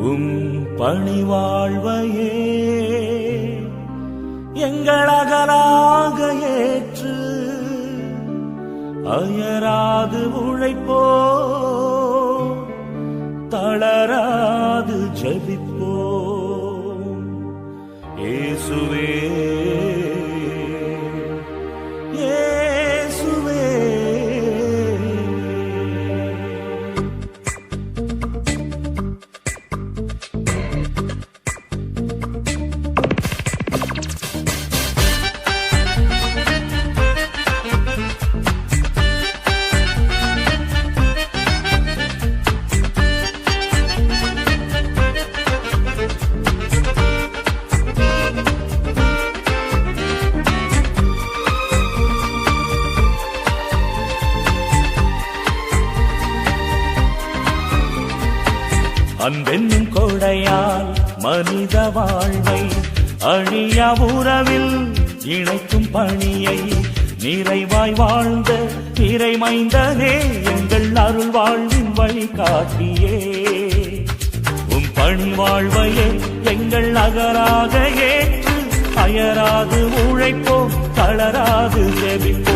உம் பணிவாழ்வையே எங்கள் அகலாக ஏற்று அயராது உழைப்போ தளராது ஜபிப்போ. ஏசுவே அன்பென்னும் கொடையால் மனித வாழ்வை அழிய உறவில் இணைக்கும் பணியை நிறைவாய் வாழ்ந்த இறைமைந்தனே எங்கள் அருள் வாழ்வின் வழிகாட்டியே. உம் பணி வாழ்வையே எங்கள் அகராக ஏற்று அயராது உழைப்போம் தளராது செவிப்போம்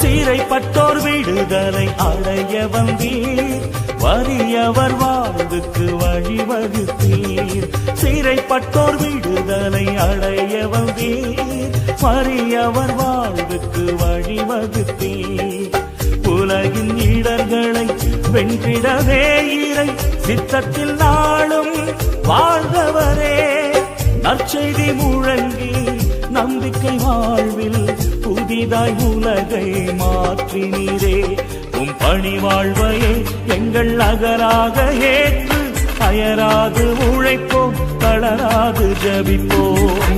சீரைப்பட்டோர் விடுதலை அடைய வந்தீர். வறியவர் வாழ்வுக்கு வழிவகுத்தீர் சீரைப்பட்டோர் விடுதலை அடைய வந்தீர். வறியவர் வாழ்வுக்கு வழிவகுத்தீர் உலகின் இடர்களை வென்றிடவே இறை. சித்தத்தில் நாளும் வாழ்ந்தவரே. நற்செய்தி முழங்கி நம்பிக்கை வாழ்வில் புதிதாய் உலகை மாற்றினீரே உம் பணி வாழ்வையே எங்கள் அகராக ஏற்று. அயராது உழைப்போம் தளராது ஜபிப்போம்.